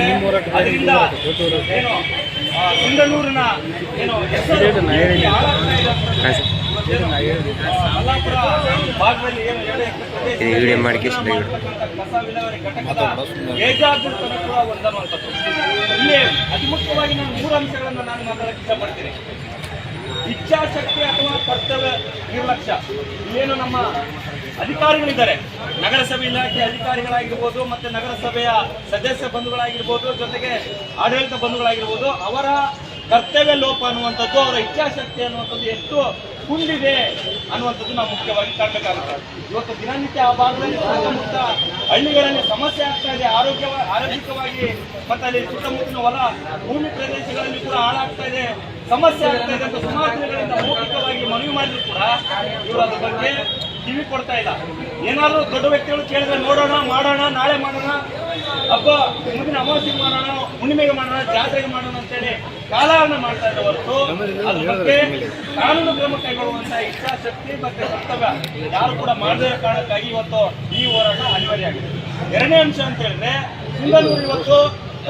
ನಿಮ್ಮ ಹೋರಾಟ ಅದರಿಂದ ಏನು ವಿಡಿಯೋ ಮಾಡಿ ಅತಿ ಮುಖ್ಯವಾಗಿ ನಾನು ಮೂರು ಅಂಶಗಳನ್ನು ನಾನು ಮಾತಾಡಕ್ಕೆ ಇಷ್ಟಪಡ್ತೀನಿ. ಇಚ್ಛಾಶಕ್ತಿ ಅಥವಾ ಕರ್ತವ್ಯ ನಿರ್ಲಕ್ಷ್ಯ? ಏನು ನಮ್ಮ ಅಧಿಕಾರಿಗಳಿದ್ದಾರೆ. ನಗರಸಭೆ ಇಲಾಖೆ ಅಧಿಕಾರಿಗಳಾಗಿರ್ಬೋದು ಮತ್ತು ನಗರಸಭೆಯ ಸದಸ್ಯ ಬಂಧುಗಳಾಗಿರ್ಬೋದು, ಜೊತೆಗೆ ಆಡಳಿತ ಬಂಧುಗಳಾಗಿರ್ಬೋದು, ಅವರ ಕರ್ತವ್ಯ ಲೋಪ ಅನ್ನುವಂಥದ್ದು, ಅವರ ಇಚ್ಛಾಶಕ್ತಿ ಅನ್ನುವಂಥದ್ದು ಎಷ್ಟು ಕುಂದಿದೆ ಅನ್ನುವಂಥದ್ದು ನಾವು ಮುಖ್ಯವಾಗಿ ಕಾಣಬೇಕಾಗುತ್ತೆ. ಇವತ್ತು ದಿನನಿತ್ಯ ಆ ಭಾಗದಲ್ಲಿ ಸುತ್ತಮುತ್ತ ಹಳ್ಳಿಗಳಲ್ಲಿ ಸಮಸ್ಯೆ ಆಗ್ತಾ ಇದೆ. ಆರೋಗ್ಯ ಆರೋಗ್ಯವಾಗಿ ಮತ್ತು ಅಲ್ಲಿ ಸುತ್ತಮುತ್ತಲಿನ ಹೊಲ, ಭೂಮಿ ಪ್ರದೇಶಗಳಲ್ಲಿ ಕೂಡ ಹಾಳಾಗ್ತಾ ಇದೆ. ಸಮಸ್ಯೆ ಆಗ್ತಾ ಇದೆ ಅಂತ ಮೌಖಿಕವಾಗಿ ಮನವಿ ಮಾಡಿದ್ರು ಕೂಡ ಇವರು ಅದ್ರ ಬಗ್ಗೆ ಕಿವಿ ಕೊಡ್ತಾ ಇಲ್ಲ. ಏನಾದ್ರು ದೊಡ್ಡ ವ್ಯಕ್ತಿಗಳು ಕೇಳಿದ್ರೆ ನೋಡೋಣ, ಮಾಡೋಣ, ನಾಳೆ ಮಾಡೋಣ, ಹಬ್ಬ, ಮುಂದಿನ ಅಮಾವಾಸ್ಯೆಗೆ ಮಾಡೋಣ, ಹುಣ್ಣಿಮೆಗೆ ಮಾಡೋಣ, ಜಾತ್ರೆಗೆ ಮಾಡೋಣ ಅಂತೇಳಿ ಕಾಲಹರಣ ಮಾಡ್ತಾ ಇದ್ದ ಹೊರತು ಅದ್ರ ಬಗ್ಗೆ ಕಾನೂನು ಕ್ರಮ ಕೈಗೊಳ್ಳುವಂತ ಇಚ್ಛಾಶಕ್ತಿ ಮತ್ತೆ ಕರ್ತವ್ಯ ಯಾರು ಕೂಡ ಮಾಡದೇ ಕಾರಣಕ್ಕಾಗಿ ಇವತ್ತು ಈ ಹೋರಾಟ ಅನಿವಾರ್ಯ ಆಗಿದೆ. ಎರಡನೇ ಅಂಶ ಅಂತ ಹೇಳಿದ್ರೆ, ಸಿಂಧನೂರು ಇವತ್ತು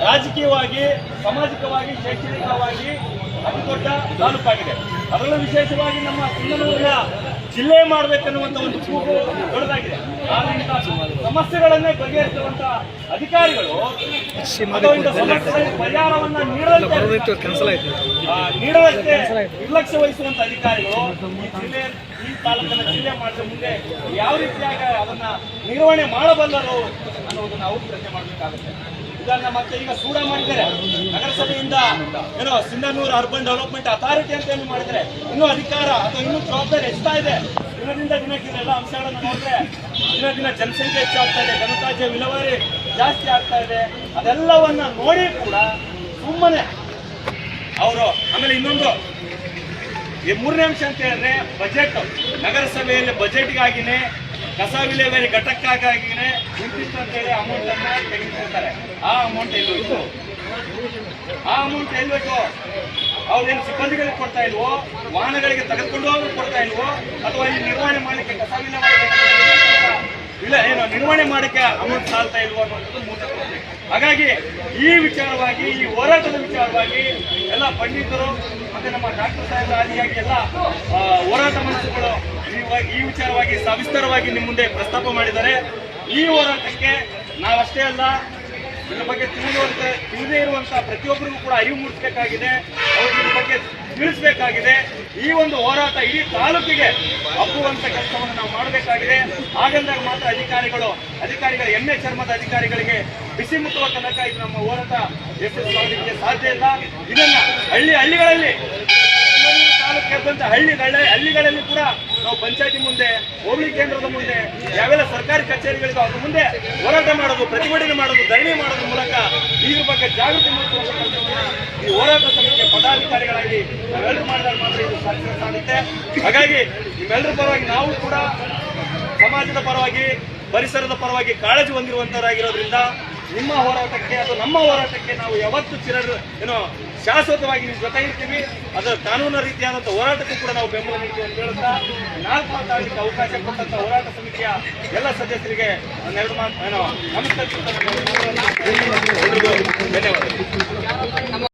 ರಾಜಕೀಯವಾಗಿ, ಸಾಮಾಜಿಕವಾಗಿ, ಶೈಕ್ಷಣಿಕವಾಗಿ ಅತಿ ದೊಡ್ಡ ತಾಲೂಕಾಗಿದೆ. ಅದರಲ್ಲೂ ವಿಶೇಷವಾಗಿ ನಮ್ಮ ಕುಂದನೂರಿನ ಜಿಲ್ಲೆ ಮಾಡಬೇಕನ್ನುವಂತ ಒಂದು ಕೂಗು ದೊಡ್ಡದಾಗಿದೆ. ಆದ್ರಿಂದ ಸಮಸ್ಯೆಗಳನ್ನೇ ಬಗೆಹರಿಸುವಂತ ಅಧಿಕಾರಿಗಳು ಪರಿಹಾರವನ್ನ ನೀಡದಂತೆ ನಿರ್ಲಕ್ಷ್ಯ ವಹಿಸುವಂತ ಅಧಿಕಾರಿಗಳು ಈ ಜಿಲ್ಲೆ ಈ ತಾಲೂಕನ್ನ ಜಿಲ್ಲೆ ಮಾಡಿದ ಮುಂದೆ ಯಾವ ರೀತಿಯಾಗ ಅದನ್ನ ನಿರ್ವಹಣೆ ಮಾಡಬಲ್ಲರು ಅನ್ನೋದನ್ನ ನಾವು ಪ್ರಶ್ನೆ ಮಾಡಬೇಕಾಗುತ್ತೆ. ಇದನ್ನ ಮತ್ತೆ ಈಗ ಸೂಡ ಮಾಡಿದ್ದಾರೆ. ಏನೋ ಸಿಂಧನೂರು ಅರ್ಬನ್ ಡೆವಲಪ್ಮೆಂಟ್ ಅಥಾರಿಟಿ ಅಂತ ಏನು ಮಾಡಿದ್ರೆ, ಇನ್ನೂ ಅಧಿಕಾರ ಅಥವಾ ಇನ್ನೂ ಜವಾಬ್ದಾರಿ ಹೆಚ್ಚಾ ಇದೆ. ದಿನದಿಂದ ದಿನಕ್ಕೆ ಇದೆಲ್ಲ ಅಂಶಗಳನ್ನು ನೋಡಿದ್ರೆ, ದಿನ ದಿನ ಜನಸಂಖ್ಯೆ ಹೆಚ್ಚಾಗ್ತಾ ಇದೆ ಘನತಾಜ್ಯ ವಿಲವಾರಿ ಜಾಸ್ತಿ ಆಗ್ತಾ ಇದೆ. ಅದೆಲ್ಲವನ್ನ ನೋಡಿ ಕೂಡ ಸುಮ್ಮನೆ ಅವರು ಆಮೇಲೆ ಇನ್ನೊಂದು, ಈ ಮೂರನೇ ಅಂಶ ಅಂತ ಹೇಳಿದ್ರೆ ಬಜೆಟ್ ನಗರಸಭೆಯಲ್ಲಿ ಬಜೆಟ್ಗಾಗಿನೇ ಕಸ ವಿಲೇವಾರಿ ಘಟಕಕ್ಕಾಗಿನೇ ಇಂತಿಷ್ಟು ಅಮೌಂಟ್ ಅನ್ನ ತೆಗೆದುಕೊಳ್ತಾರೆ. ಆ ಅಮೌಂಟ್ ಎಲ್ಲೂ ಹೋಯ್ತು ಆ ಅಮೌಂಟ್ ಎಲ್ಲಿ ಅವ್ರು ಅವ್ರೇನು ಸಿಬ್ಬಂದಿಗಳಿಗೆ ಕೊಡ್ತಾ ಇಲ್ವೋ? ವಾಹನಗಳಿಗೆ ತೆಗೆದುಕೊಂಡು ಹೋಗಿ ಕೊಡ್ತಾ ಇಲ್ವೋ? ಅಥವಾ ಇಲ್ಲಿ ನಿರ್ವಹಣೆ ಮಾಡಲಿಕ್ಕೆ ಕಸ ಇಲ್ಲ, ಏನು ನಿರ್ವಹಣೆ ಮಾಡಕ್ಕೆ ಅಮೌಂಟ್ ಸಾಲ್ತಾ ಇಲ್ವೋ ಅನ್ನೋದು ಮೂಲ ಹಾಗಾಗಿ ಈ ವಿಚಾರವಾಗಿ, ಈ ಹೋರಾಟದ ವಿಚಾರವಾಗಿ ಎಲ್ಲ ಪಂಡಿತರು ಮತ್ತೆ ನಮ್ಮ ಡಾಕ್ಟರ್ ಸಾಹೇಬ್ ಆದಿಯಾಗಿ ಎಲ್ಲ ಹೋರಾಟ ಮನಸ್ಸುಗಳು ಈ ವಿಚಾರವಾಗಿ ಸವಿಸ್ತರವಾಗಿ ನಿಮ್ಮ ಮುಂದೆ ಪ್ರಸ್ತಾಪ ಮಾಡಿದ್ದಾರೆ. ಈ ಹೋರಾಟಕ್ಕೆ ನಾವಷ್ಟೇ ಅಲ್ಲ ಇದ್ರ ಬಗ್ಗೆ ತಿಳಿಯುವಂತ, ತಿಳಿದೇ ಇರುವಂತಹ ಪ್ರತಿಯೊಬ್ಬರಿಗೂ ಕೂಡ ಅರಿವು ಮೂಡಿಸಬೇಕಾಗಿದೆ. ಅವ್ರಿಗೆ ಇದ್ರ ಬಗ್ಗೆ ತಿಳಿಸಬೇಕಾಗಿದೆ. ಈ ಒಂದು ಹೋರಾಟ ಇಡೀ ತಾಲೂಕಿಗೆ ಹಬ್ಬುವಂತ ಕೆಲಸವನ್ನು ನಾವು ಮಾಡಬೇಕಾಗಿದೆ. ಹಾಗಂದಾಗ ಮಾತ್ರ ಅಧಿಕಾರಿಗಳು, ಅಧಿಕಾರಿಗಳ ಎಮ್ಮೆ ಚರ್ಮದ ಅಧಿಕಾರಿಗಳಿಗೆ ಬಿಸಿ ಮುಟ್ಟುವ ತನಕ ಇದು ನಮ್ಮ ಹೋರಾಟ ಯಶಸ್ವಿಯಾಗಲಿಕ್ಕೆ ಸಾಧ್ಯ ಇಲ್ಲ. ಇದನ್ನ ಹಳ್ಳಿ ಹಳ್ಳಿಗಳಲ್ಲಿ ತಾಲೂಕಿನಾದ್ಯಂತ ಹಳ್ಳಿಗಳ ಹಳ್ಳಿಗಳಲ್ಲಿ ಕೂಡ ನಾವು ಪಂಚಾಯತಿ ಮುಂದೆ, ಹೋಬಳಿ ಕೇಂದ್ರದ ಮುಂದೆ, ಯಾವೆಲ್ಲ ಸರ್ಕಾರಿ ಕಚೇರಿಗಳಿಗೆ ಅದ್ರ ಮುಂದೆ ಹೋರಾಟ ಮಾಡೋದು, ಪ್ರತಿಭಟನೆ ಮಾಡೋದು, ಧರಣಿ ಮಾಡೋದ್ರ ಮೂಲಕ ಇದ್ರ ಬಗ್ಗೆ ಜಾಗೃತಿ ಈ ಹೋರಾಟ ಸಮಿತಿಯ ಪದಾಧಿಕಾರಿಗಳಾಗಿ ನಾವೆಲ್ಲರೂ ಮಾಡಿದಾಗ ಮಾತ್ರ ಇದು ಹಾಗಾಗಿ ನಿಮ್ಮೆಲ್ಲರ ಪರವಾಗಿ ನಾವು ಕೂಡ ಸಮಾಜದ ಪರವಾಗಿ, ಪರಿಸರದ ಪರವಾಗಿ ಕಾಳಜಿ ಹೊಂದಿರುವಂತವರಾಗಿರೋದ್ರಿಂದ ನಿಮ್ಮ ಹೋರಾಟಕ್ಕೆ ಅಥವಾ ನಮ್ಮ ಹೋರಾಟಕ್ಕೆ ನಾವು ಯಾವತ್ತು ಚಿರ ಏನೋ ಶಾಶ್ವತವಾಗಿ ನಿಮ್ಮ ಜೊತೆ ಇರ್ತೀವಿ ಅದರ ಕಾನೂನು ರೀತಿಯಾದಂಥ ಹೋರಾಟಕ್ಕೂ ಕೂಡ ನಾವು ಬೆಂಬಲ ನೀಡ್ತೀವಿ ಅಂತ ಹೇಳುತ್ತಾ, ನಾಲ್ಕು ಮಾತಾಡಲಿಕ್ಕೆ ಅವಕಾಶ ಕೊಟ್ಟಂತ ಹೋರಾಟ ಸಮಿತಿಯ ಎಲ್ಲ ಸದಸ್ಯರಿಗೆ ಒಂದೆರಡು ಮಾತು ಧನ್ಯವಾದಗಳು.